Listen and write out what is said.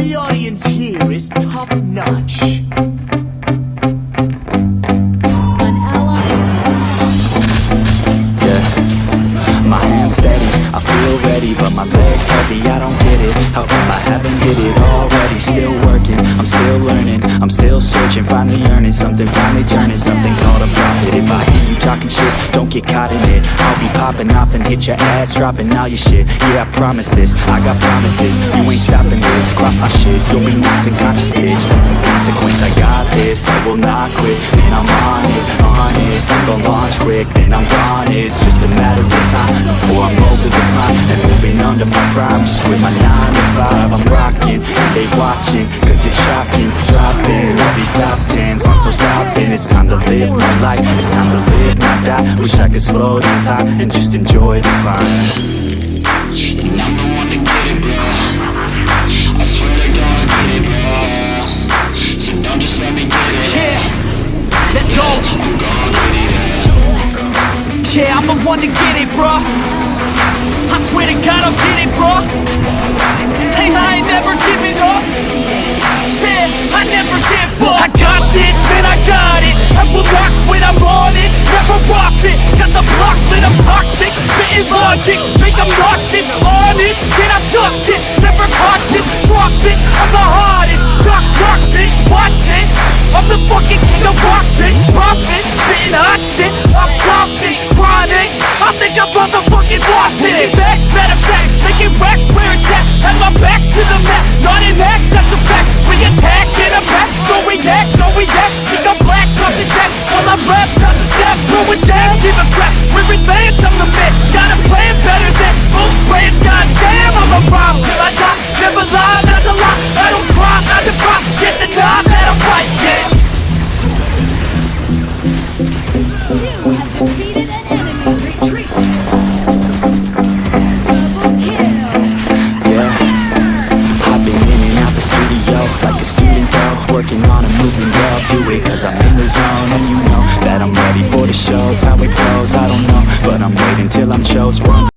The audience here is top notch. An ally Yeah. My hands steady, I feel ready, but my legs heavy. I don't get it. How come I haven't hit it already? Still working, I'm still learning, I'm still searching, finally earning something, finally turning something called a profit. If I hear you talking shit, don't get caught in it. I'll be popping off and hit your ass, dropping all your shit. Yeah, I promise this, I got promises. You ain't stopping this. Cross my shit, you'll be knocked unconscious, bitch. That's the consequence. I got this, I will not quit. Man, I'm on it, honest. I'm gonna launch quick, then I'm gone. It's just a matter of time before I'm over the climb and moving under my prime. Just quit my nine to five. I'm shocking. Dropping all these top tens, I'm so stopping. It's time to live my life, it's time to live, not die. Wish I could slow down time and just enjoy the climb. And I'm the one to get it, bro. Yeah, let's go. Yeah, I'm the one to get it, bro. I swear to God, I'll get it, bro. Never give up. I got this, man, I got it. I will not quit, I'm on it. Never rock it. Got the block lit, I'm toxic. Spitting logic, make them nauseous. Honest, can I stop this? Never cautious, drop it. I'm the hardest. Knock, knock, bitch, watch it. I'm the fucking king of rock, bitch. Drop it, spitting hot shit. I'm dropping, chronic. I think I'm motherfucking lost it. Back, matter of fact, making racks where it's at. Have my back to the step, throw a jab, give a crap. We're advanced, I'm the man. Got a plan better than most brands. Goddamn, I'm a rhyme till I die. Never lie, not a lie. I don't try, not to cry. Get the time that I'm right, yeah. You have defeated an enemy. Retreat. Double kill. Yeah, I've been in and out the studio like a student though Working on a movement, yeah, do it shows How it goes, I don't know, but I'm waiting till I'm chose